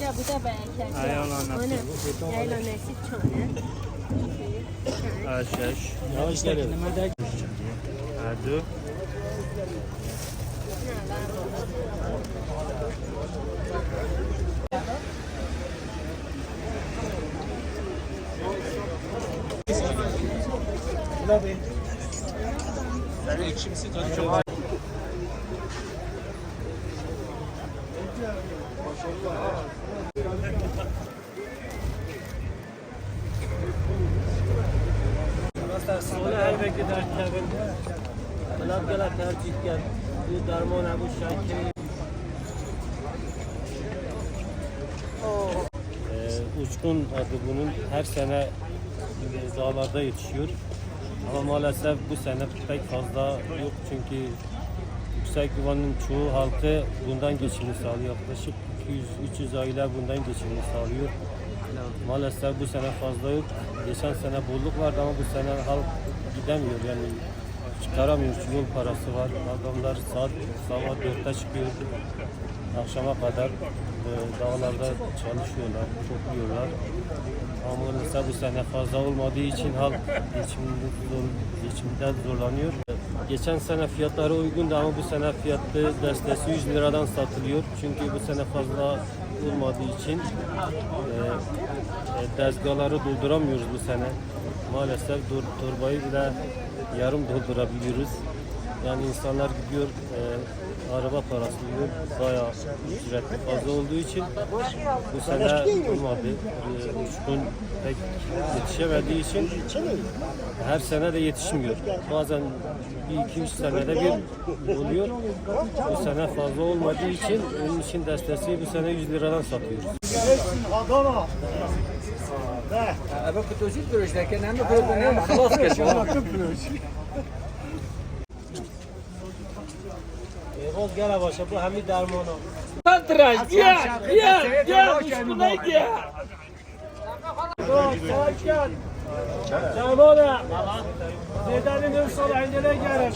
Ya bu da belki. Ayağın anlattı. Yayla nesil çane. Aşaş. Yavaş gel. Erdu. Thank you. Yani ekşimsi tadı çok. Ona her vekli dertlerin Labgala tercihken bu darmona bu şarkıyı Uçkun adı bunun her sene dağlarda yetişiyor. Ama maalesef bu sene pek fazla yok çünkü Yüksek Yuva'nın çoğu halkı bundan geçimini sağlıyor. Yaklaşık 200-300 aile bundan geçimini sağlıyor. Maalesef bu sene fazla yok. Geçen sene bolluk vardı ama bu sene halk gidemiyor yani çıkaramıyor. Çünkü yol parası var. Adamlar saat sabah 4'te çıkıyor. Akşama kadar e, dağlarda çalışıyorlar, topluyorlar. Ama maalesef bu sene fazla olmadığı için halk geçimde, zor, geçimde zorlanıyor. Geçen sene fiyatları uygundu ama bu sene fiyatı destesi 100 liradan satılıyor. Çünkü bu sene fazla olmadığı için e, e, tezgahları dolduramıyoruz bu sene. Maalesef dur, torbayı bile yarım doldurabiliyoruz. Yani insanlar gidiyor e, araba parası diyor bayağı ücretli fazla olduğu için bu sene olmadı. E, uçkun pek yetişemediği için her sene de yetişmiyor. Bazen bir iki üç senede bir oluyor. Bu sene fazla olmadığı için onun için destesi bu sene 100 liradan satıyoruz. Adana. Ve. Abi kutucuk görüşlerken hem de kutucuk hem de kutucuk کشم Roz gel başa bu hemi dermanı. Tıraş gel gel gel uçkuna gel Dermanı. Zedenin ön sol encele gelir.